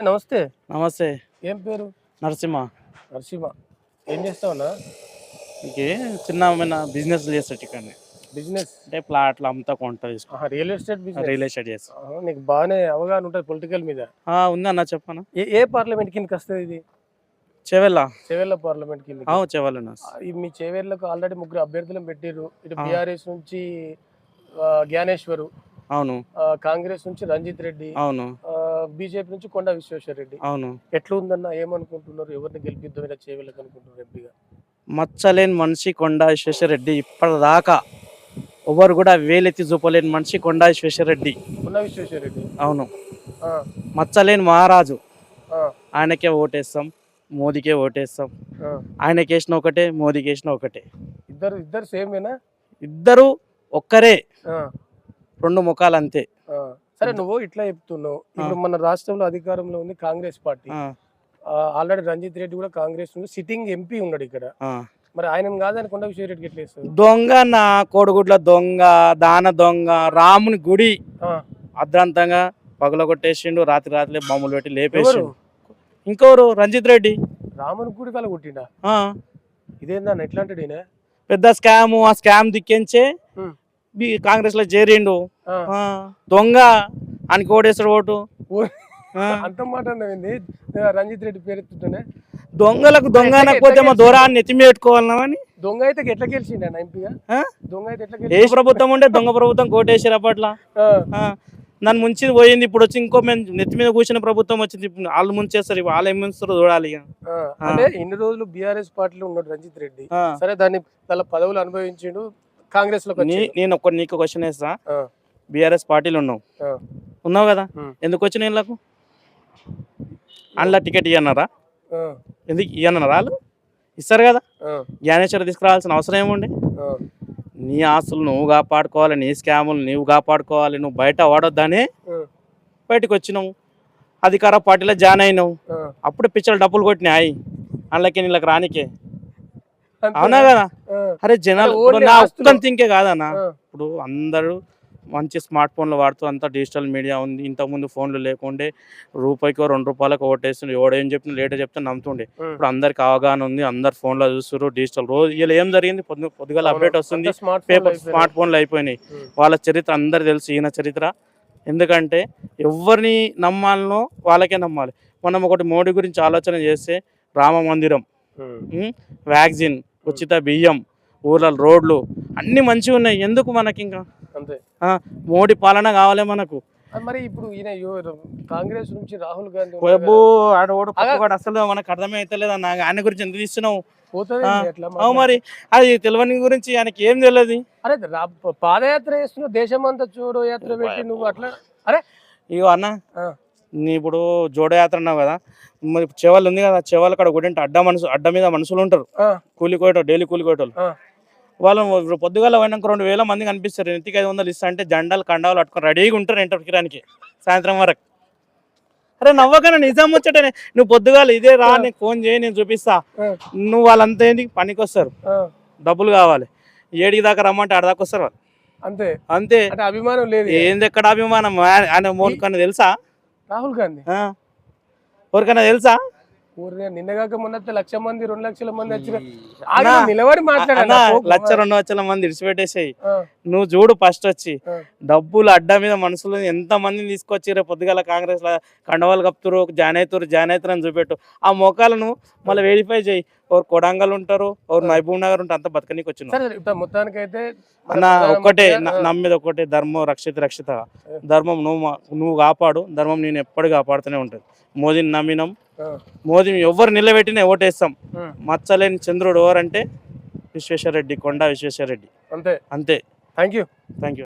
నమస్తే. నమస్తే. ఏం పేరు? నరసింహ. నరసింహ. ఏం చేస్తావునా ఇంకే చిన్న బిజినెస్ చేస్తాడు ఇక్కడ బిజినెస్? అంటే ప్లాట్లు అమ్ముతా కొంట తీసుకుంటా real estate business? Real estate చేస్తా. నీకు బాగానే అవగాహన ఉంటుంది పొలిటికల్ మీద. ఆ, ఉంది అన్న చెప్పనా? ఏ ఏ పార్లమెంట్ కిందకి వస్తుంది ఇది? చెవెల్లా. చేవేళ్ళ పార్లమెంట్ కింద అవు చెవెల్ మీ చేవేళ్ళకు ఆల్రెడీ ముగ్గురు అభ్యర్థులను పెట్టిర్రు. ఇటు. బీఆర్ఎస్ నుంచి జ్ఞానేశ్వరు అవును. కాంగ్రెస్ నుంచి రంజిత్ రెడ్డి అవును. బీజేపీ నుంచి కొండ విశ్వేశ్వర రెడ్డి. అవును. ఎట్లా ఉందన్న ఏమనుకుంటున్నారు? ఎవరిని గెలిపిద్దాం ఇలా చేవేళ్ళకి అనుకుంటున్నారు ఎంపీగా? మచ్చలేని మనిషి కొండా విశ్వేశ్వరరెడ్డి ఇప్పటిదాకా ఎవరు కూడా వేలెత్తి చూపలేని మనిషి కొండా విశ్వేశ్వరరెడ్డి కొండ విశ్వేశ్వర రెడ్డి. అవును. ఆ, మచ్చలేని మహారాజు. ఆ, ఆయనకే ఓటేస్తాం మోదీకే ఓటేస్తాం. ఆ. ఆయనకి వేసిన ఒకటే మోదీకి వేసిన ఒకటే. ఇద్దరు ఇద్దరు సేమేనా? ఇద్దరు ఒక్కరే. రెండు ముఖాలు అంతే సరే నువ్వు ఇట్లా చెప్తున్నావు. ఇప్పుడు మన రాష్ట్రంలో అధికారంలో ఉంది కాంగ్రెస్ పార్టీ. ఆల్రెడీ రంజిత్ రెడ్డి కూడా కాంగ్రెస్ సిట్టింగ్ ఎంపీ ఉన్నాడు ఇక్కడ. మరి ఆయన కాదని కొండ విశ్వరెడ్డికి ఎట్లా ఇస్తుంది దొంగ నా కోడిగుడ్ల దొంగ దాన దొంగ రాముని గుడి. అర్ధాంతంగా పగలగొట్టేసిండు రాత్రి రాత్రి బొమ్మలు పెట్టి ఎవరు? లేపేసిండు ఇంకెవరు? రంజిత్ రెడ్డి. రాముని గుడి కల కొట్టిండా? ఇదేందన్న ఎట్లా అంటాడు ఈయన పెద్ద స్కామ్ ఆ స్కామ్ దిక్కించే కాంగ్రెస్లో చేరిండు. దొంగ అని కోడేస్తాడు ఓటు. అంత మాట రంజిత్ రెడ్డి పేరు ఎత్తుంటేనే దొంగలకు దొంగ అనకపోతే మా దూరాన్ని ఎత్తిమి దొంగ అయితే ఎట్లా గెలిచిండ ఎంపీగా? దొంగ అయితే ఎట్లా ఏ ప్రభుత్వం ఉంటే దొంగ ప్రభుత్వం కోటేసారు అప్పట్లో. ఆ, నన్ను ముంచి పోయింది ఇప్పుడు వచ్చి ఇంకో మేము నెత్తి మీద కూర్చున్న ప్రభుత్వం వచ్చింది వాళ్ళు ముంచేస్తారు వాళ్ళు ఏం ముంచుతారో చూడాలి అంటే ఇన్ని రోజులు బీఆర్ఎస్ పార్టీలో ఉన్నాడు రంజిత్ రెడ్డి. సరే దాన్ని వాళ్ళ పదవులు అనుభవించిండు కాంగ్రెస్ వచ్చాడు. నేను ఒక నీకు క్వశ్చన్ వేస్తా. బీఆర్ఎస్ పార్టీలో ఉన్నావు. ఉన్నావు కదా. ఎందుకు వచ్చిన వీళ్ళకు అందులో టికెట్ ఇవ్వన్నారా ఎందుకు ఇవ్వన్నారా వాళ్ళు? ఇస్తారు కదా? జ్ఞానేశ్వర తీసుకురావాల్సిన అవసరం ఏముంది. నీ ఆస్తులు నువ్వు కాపాడుకోవాలి నీ స్కాములు నువ్వు కాపాడుకోవాలి నువ్వు బయట వాడొద్దని బయటకు వచ్చినావు. అధికార పార్టీలో జాయిన్ అయినావు. అప్పుడు పిచ్చలు డబ్బులు కొట్టినాయి. అందులోకి నీళ్ళకి రానికే. అవునా కదా? అరే జనాలు నా ఆస్తులు. ఒక్క థింకే కాదన్నా. ఇప్పుడు అందరూ మంచి స్మార్ట్ ఫోన్లు వాడుతూ అంతా డిజిటల్ మీడియా ఉంది. ఇంతకుముందు ఫోన్లు లేకుండే రూపాయికో రెండు రూపాయలకు ఓటేస్తుండే. ఎవడేం చెప్పిన లేట్ చెప్తే నమ్ముతుండే. ఇప్పుడు అందరికి అవగాహన ఉంది. అందరు ఫోన్లో చూస్తారు డిజిటల్ రోజు ఇలా ఏం జరిగింది? పొద్దు పొద్దుగాల అవును. అప్డేట్ వస్తుంది. పేపర్. స్మార్ట్ ఫోన్లు అయిపోయినాయి. వాళ్ళ చరిత్ర అందరు తెలుసు ఈయన చరిత్ర. ఎందుకంటే ఎవరిని నమ్మాలనో వాళ్ళకే నమ్మాలి. మనం ఒకటి మోడీ గురించి ఆలోచన చేస్తే రామ మందిరం వ్యాక్సిన్ ఉచిత బియ్యం ఊర్ల రోడ్లు అన్నీ మంచిగా ఉన్నాయి. ఎందుకు మనకి ఇంకా? అంతే. ఆ, మోడీ పాలన కావాలి మనకు. మరి ఇప్పుడు ఈయన? కాంగ్రెస్ నుంచి రాహుల్ గాంధీ పక్కవాడు అసలు మనకు అర్థమే అవుతలేదు అన్న. ఆయన గురించి ఎందుకు ఎట్లా అవు మరి. అది తెలియని గురించి ఆయనకి ఏం తెలియదు. అరే పాదయాత్ర చేస్తున్నావు దేశం అంతా చూడు యాత్ర పెట్టి నువ్వు అట్లా అరే! ఇగో అన్న నీ ఇప్పుడు జోడయాత్ర అన్నావు కదా. మరి చెవల్ ఉంది కదా చెవల్ అక్కడ ఒకటి అడ్డ మనసు అడ్డ మీద మనుషులు ఉంటారు. ఆ, కూలి కోయటం డైలీ కూలి కోయటోళ్ళు ఆ. వాళ్ళు ఇప్పుడు పొద్దుగాల పోయినాక రెండు వేల మంది కనిపిస్తారు. నెత్తికి ఐదు వందలు ఇస్తా అంటే జెండాలు కండాలు పట్టుకొని రెడీగా ఉంటారు ఎంటర్కిరానికి సాయంత్రం వరకు. అరే నవ్వకనే నిజం వచ్చటనే నువ్వు పొద్దుగాల ఇదే రా నీకు ఫోన్ చేయి నేను చూపిస్తా. నువ్వు వాళ్ళంతా ఏంది? పనికి వస్తారు డబ్బులు కావాలి. ఏడికి దాకా రమ్మంటే ఆడ దాకా వస్తారు వాళ్ళు. అంతే. అంతే. అభిమానం లేదు ఏంది ఎక్కడ అభిమానం? ఆయన- ఆయన మోనికన్నా తెలుసా? రాహుల్ గాంధీ? ఆ? ఎవరికైనా తెలుసా? ఊరినే నిన్నగాక మొన్న లక్ష మంది రెండు లక్షల మంది వచ్చిన నిలబడి మాట్లాడాలి లక్ష రెండు లక్షల మంది ఇడిచిపెట్టేసాయి. నువ్వు చూడు ఫస్ట్ వచ్చి. డబ్బులు అడ్డా మీద మనుషులు ఎంత మందిని తీసుకొచ్చి రేపు పొద్దుగాల కాంగ్రెస్లో కండవాలు కప్తురు జాయిన్ అవుతారు జాయిన్ అవుతారు అని చూపెట్టు. ఆ మోకాలను మళ్ళీ వెరిఫై చేయి. ఎవరు కొడంగల్ ఉంటారు ఎవరు మహబూబ్ నగర్ ఉంటారు అంత బతకనీకి వచ్చిన మొత్తానికైతే ఒక్కటే నా- నా మీద ఒకటే ధర్మం రక్షిత రక్షిత. ధర్మం నువ్వు నువ్వు కాపాడు ధర్మం నేను ఎప్పటికీ కాపాడుతూనే ఉంటుంది. మోదీని నమ్మినాం. ఆ, మోదీ ఎవరు నిలబెట్టినా ఓటేస్తాం. మచ్చలేని చంద్రుడు ఎవరంటే విశ్వేశ్వరరెడ్డి కొండా విశ్వేశ్వరరెడ్డి. అంతే. అంతే. Thank you thank you